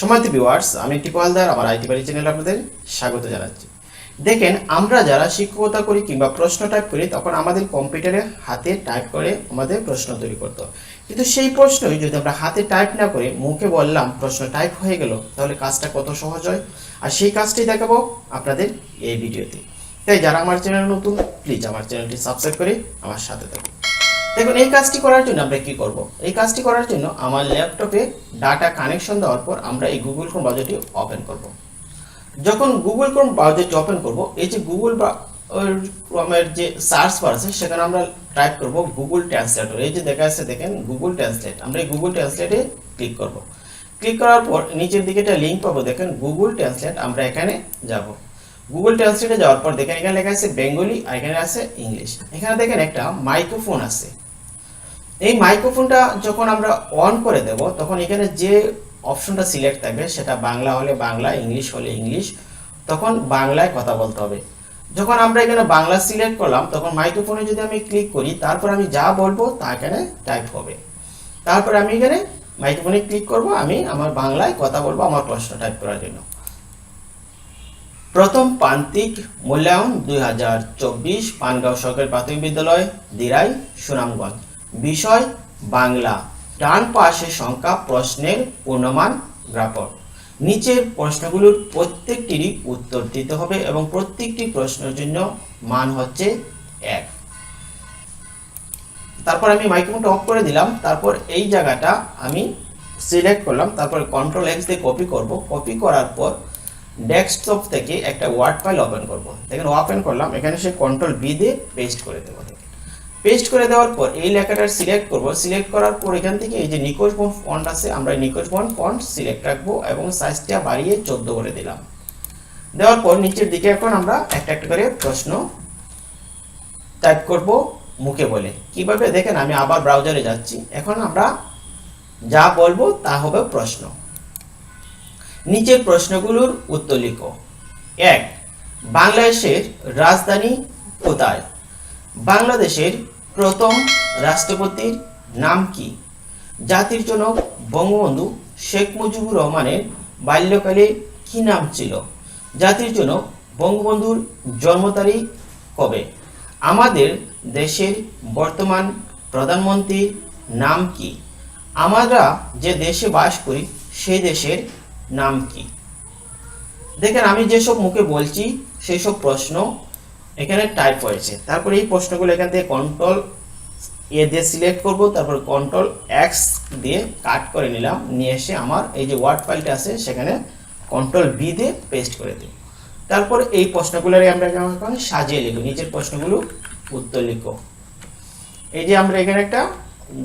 সময়ত ভিউয়ার্স আমি টিপু হালদার আমার আইটি বাড়ি চ্যানেলে আপনাদের স্বাগত জানাচ্ছি। দেখেন, আমরা যারা শিক্ষকতা করি কিংবা প্রশ্ন টাইপ করি, তখন আমাদের কম্পিউটারে হাতে টাইপ করে আমাদের প্রশ্ন তৈরি করতে। কিন্তু সেই প্রশ্নই যদি আমরা হাতে টাইপ না করে মুখে বললাম প্রশ্ন টাইপ হয়ে গেল, তাহলে কাজটা কত সহজ হয়? আর সেই কাজটি দেখাবো আপনাদের এই ভিডিওতে তাই যারা আমার চ্যানেল নতুন প্লিজ আমার চ্যানেলটি সাবস্ক্রাইব করে আমার সাথে থাকুন। দেখুন, এই কাজটি করার জন্য আমরা কি করব? এই কাজটি করার জন্য আমার ল্যাপটপে ডাটা কানেকশন দেওয়ার পর আমরা এই গুগল ক্রোম ব্রাউজারটি ওপেন করব। যখন গুগল ক্রোম ব্রাউজারটি ওপেন করব, এই যে গুগল ক্রোমের যে সার্চ বার আছে, সেখানে আমরা টাইপ করব গুগল ট্রান্সলেটর এই যে দেখা যাচ্ছে, দেখেন গুগল ট্রান্সলেট আমরা এই গুগল ট্রান্সলেটে ক্লিক করব। ক্লিক করার পর নিচের দিকে একটা লিঙ্ক পাবো, দেখেন গুগল ট্রান্সলেট আমরা এখানে যাব। গুগল ট্রান্সলেটে যাওয়ার পর, দেখেন, এখানে লেখা আছে বেঙ্গলি আর এখানে আছে ইংলিশ এখানে দেখেন একটা মাইক্রোফোন আছে। এই মাইক্রোফোনটা যখন আমরা অন করে দেব, তখন এখানে যে অপশনটা সিলেক্ট থাকবে, সেটা বাংলা হলে বাংলা, ইংলিশ হলে ইংলিশ, তখন বাংলায় কথা বলতে হবে। যখন আমরা এখানে বাংলা সিলেক্ট করলাম, তখন মাইক্রোফোনে যদি আমি ক্লিক করি, তারপর আমি যা বলব তা এখানে টাইপ হবে। তারপর আমি এখানে মাইক্রোফোনে ক্লিক করব, আমি আমার বাংলায় কথা বলব আমার প্রশ্ন টাইপ করার জন্য। প্রথম প্রান্তিক মূল্যায়ন দুই হাজার চব্বিশ, পানগাঁও সরকারি প্রাথমিক বিদ্যালয়, দিরাই, সুনামগঞ্জ। বিষয় বাংলা। ডান পাশে সংখ্যা প্রশ্নের পূর্ণমান গ্রাফর নিচের প্রশ্নগুলোর প্রত্যেকটিরই উত্তর দিতে হবে এবং প্রত্যেকটি প্রশ্নের জন্য মান হচ্ছে এক। তারপর আমি মাইক্রোফোনটা অফ করে দিলাম। তারপর এই জায়গাটা আমি সিলেক্ট করলাম। তারপর কন্ট্রোল এক্স দিয়ে কপি করব। কপি করার পর ডেস্কটপ থেকে একটা ওয়ার্ড ফাইল ওপেন করব। দেখেন ওপেন করলাম। এখানে সে কন্ট্রোল বি দিয়ে পেস্ট করে দেবো। পেস্ট করে দেওয়ার পর এই লেখাটা সিলেক্ট করব। সিলেক্ট করার পর এখান থেকে এই যে নিকোজ বন ফন্ট আছে, আমরা নিকোজ বন ফন্ট সিলেক্ট রাখব এবং সাইজটা বাড়িয়ে চোদ্দ করে দিলাম। দেওয়ার পর নিচের দিকে এখন আমরা একটা একটা করে প্রশ্ন টাইপ করব মুখে বলে। কীভাবে? দেখেন আমি আবার ব্রাউজারে যাচ্ছি। এখন আমরা যা বলব তা হবে প্রশ্ন। নিচের প্রশ্নগুলোর উত্তর লিখো। এক, বাংলাদেশের রাজধানী কোথায়? বাংলাদেশের প্রথম রাষ্ট্রপতির নাম কি? জাতির জনক বঙ্গবন্ধু শেখ মুজিবুর রহমানের বাল্যকালে কি নাম ছিল? জাতির জনক বঙ্গবন্ধুর জন্ম তারিখ কবে? আমাদের দেশের বর্তমান প্রধানমন্ত্রীর নাম কি? আমরা যে দেশে বাস করি সেই দেশের নাম কি? দেখেন, আমি যেসব মুখে বলছি সেই সব প্রশ্ন এখানে টাইপ হয়েছে তারপরে এই প্রশ্নগুলো এখান থেকে কন্ট্রোল এ দিয়ে সিলেক্ট করব, তারপর কন্ট্রোল এক্স দিয়ে কাট করে নিলাম। নিয়ে এসে আমার এই যে ওয়ার্ড ফাইলটা আছে, সেখানে কন্ট্রোল বি দিয়ে পেস্ট করে দেব। তারপর এই প্রশ্নগুলোর আমরা এখন সাজিয়ে লিখব। নিচের প্রশ্নগুলো উত্তর লিখো এই যে আমরা এখানে একটা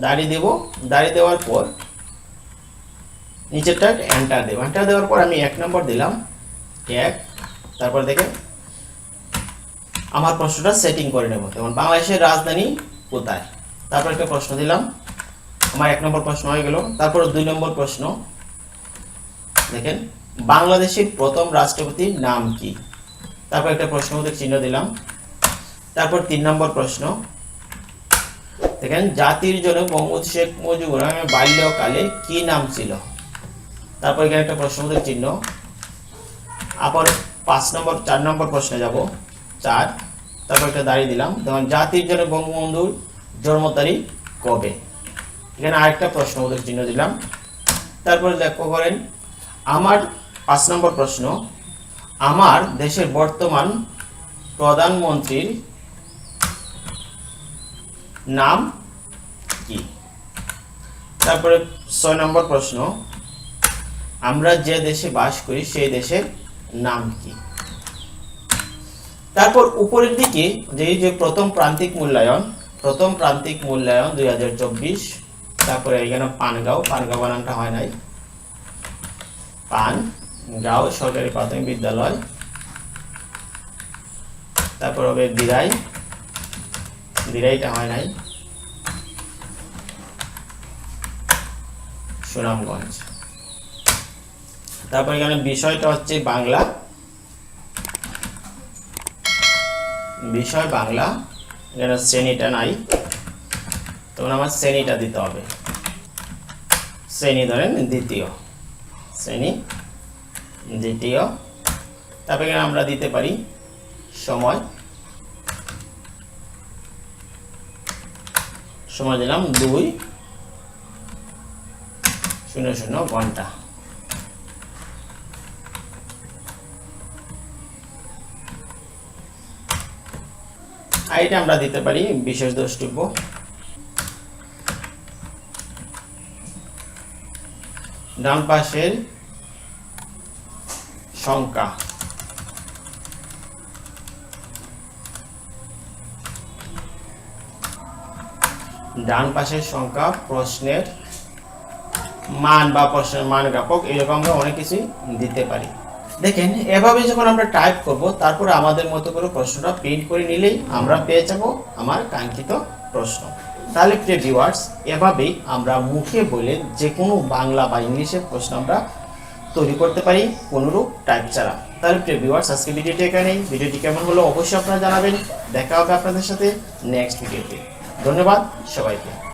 দাড়ি দেব। দাড়ি দেওয়ার পর নিচেরটা এন্টার দেব। এন্টার দেওয়ার পর আমি এক নম্বর দিলাম। এক, তারপর দেখেন আমার প্রশ্নটা সেটিং করে নেব। যেমন বাংলাদেশের রাজধানী কোথায়? তারপর একটা প্রশ্ন দিলাম। আমার এক নম্বর প্রশ্ন হয়ে গেল। তারপর দুই নম্বর প্রশ্ন। দেখেন, বাংলাদেশের প্রথম রাষ্ট্রপতির নাম কি? তারপর একটা প্রশ্নবোধক চিহ্ন দিলাম। তারপর তিন নম্বর প্রশ্ন। দেখেন, জাতির জন্য মোহাম্মদ শেখ মুজিবুর রহমানের বাল্যকালে কি নাম ছিল? তারপর এখানে একটা প্রশ্নবোধক চিহ্ন। আবার পাঁচ নম্বর, চার নম্বর প্রশ্নে যাব। চার। তারপর একটা দাঁড়িয়ে দিলাম। যেমন জাতির জনক বঙ্গবন্ধুর জন্ম তারিখ কবে? এখানে আরেকটা প্রশ্নবোধক চিহ্ন দিলাম। তারপরে লক্ষ্য করেন, আমার পাঁচ নম্বর প্রশ্ন, আমার দেশের বর্তমান প্রধানমন্ত্রীর নাম কি? তারপরে ছয় নম্বর প্রশ্ন, আমরা যে দেশে বাস করি, সেই দেশের নাম কি? তারপর উপরের দিকে যে যে প্রথম প্রান্তিক মূল্যায়ন, প্রথম প্রান্তিক মূল্যায়ন দুই হাজার চব্বিশ, তারপরে এখানে পানগাঁও পানগাঁও বানানটা হয় নাই। পান গাঁও সরকারি প্রাথমিক বিদ্যালয়। তারপর হবে দিরাই দিরাইটা হয় নাই। সুনামগঞ্জ। তারপর এখানে বিষয়টা হচ্ছে বাংলা। বিষয় বাংলা, এখানে শ্রেণীটা নাই। তখন আমার শ্রেণীটা দিতে হবে। শ্রেণি ধরেন দ্বিতীয়। শ্রেণি দ্বিতীয়। তারপরে আমরা দিতে পারি সময়। সময় দিলাম দুই। শূন্য শূন্য ঘণ্টা। এটা আমরা দিতে পারি বিশেষ দ্রষ্টব্য। ডান পাশের সংখ্যা। ডান পাশের সংখ্যা প্রশ্নের মান বা প্রশ্নের মান জ্ঞাপক এরকম আমরা অনেক কিছুই দিতে পারি। দেখেন, এভাবে যখন আমরা টাইপ করব, তারপরে আমাদের মতো করে প্রশ্নটা প্রিন্ট করে নিলেই আমরা পেয়ে যাব আমার কাঙ্ক্ষিত প্রশ্ন। তাহলে প্রিয় ভিউয়ার্স এভাবেই আমরা মুখে বলে যে কোনো বাংলা বা ইংলিশের প্রশ্ন আমরা তৈরি করতে পারি কোনোরূপ টাইপ ছাড়া। তাহলে প্রিয় ভিউয়ার্স আজকে ভিডিওটি এখানেই। ভিডিওটি কেমন হলো অবশ্যই আপনারা জানাবেন। দেখা হবে আপনাদের সাথে নেক্সট ভিডিওতে ধন্যবাদ সবাইকে।